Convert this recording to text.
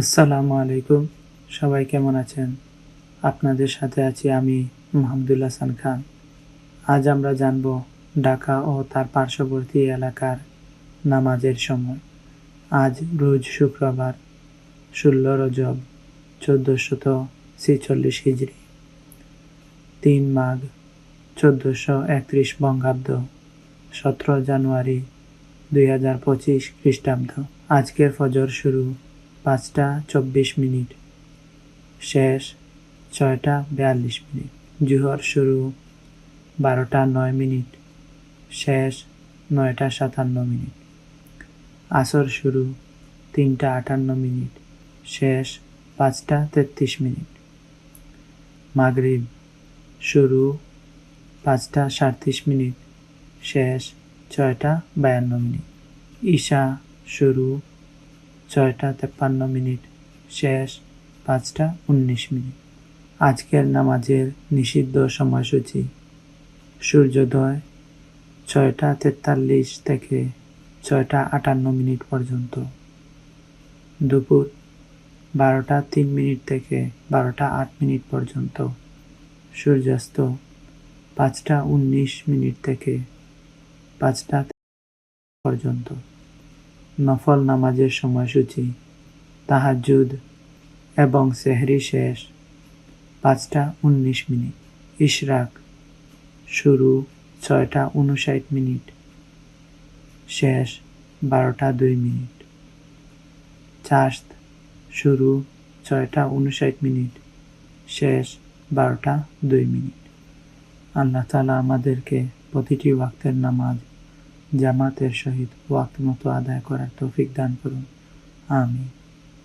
আসসালামু আলাইকুম। সবাই কেমন আছেন? আপনাদের সাথে আছি আমি মাহমুদুল্লাহ হাসান খান। আজ আমরা জানব ঢাকা ও তার পার্শ্ববর্তী এলাকার নামাজের সময়। আজ রোজ শুক্রবার, ষোলো রজব, চোদ্দোশত ছেচল্লিশ হিজড়ি তিন মাঘ, চোদ্দোশো একত্রিশ বঙ্গাব্দ, সতেরো জানুয়ারি দুই হাজার পঁচিশ খ্রিস্টাব্দ। আজকের ফজর শুরু পাঁচটা চব্বিশ মিনিট। শেষ ছয়টা বিয়াল্লিশ মিনিট। জুহর শুরু বারোটা নয় মিনিট। শেষ নয়টা সাতান্ন মিনিট। আসর শুরু তিনটা আটান্ন মিনিট। শেষ পাঁচটা তেত্রিশ মিনিট। মাগরিব শুরু পাঁচটা সাঁত্রিশ মিনিট। শেষ ছয়টা বায়ান্ন মিনিট। ঈশা শুরু ছয়টা তেপ্পান্ন মিনিট, শেষ পাঁচটা উনিশ মিনিট। আজকের নামাজের নিষিদ্ধ সময়সূচি, সূর্যোদয় ছয়টা তেতাল্লিশ থেকে ছয়টা আটান্ন মিনিট পর্যন্ত। দুপুর বারোটা তিন মিনিট থেকে বারোটা আট মিনিট পর্যন্ত। সূর্যাস্ত পাঁচটা উনিশ মিনিট থেকে পাঁচটা পর্যন্ত। নফল নামাজের সময়সূচি তাহাজুদ এবং সেহরি শেষ। পাঁচটা উনিশ মিনিট। ইশরাক। শুরু ছয়টা উনষাট মিনিট। শেষ বারোটা দুই মিনিট। চাষত শুরু ছয়টা উনষাট মিনিট। শেষ বারোটা দুই মিনিট। আল্লাহ তালা আমাদেরকে প্রতিটি ওয়াক্তের নামাজ জামাতের সহিত ওয়াক্ত মতো আদায় করার তৌফিক দান করুন। আমিন।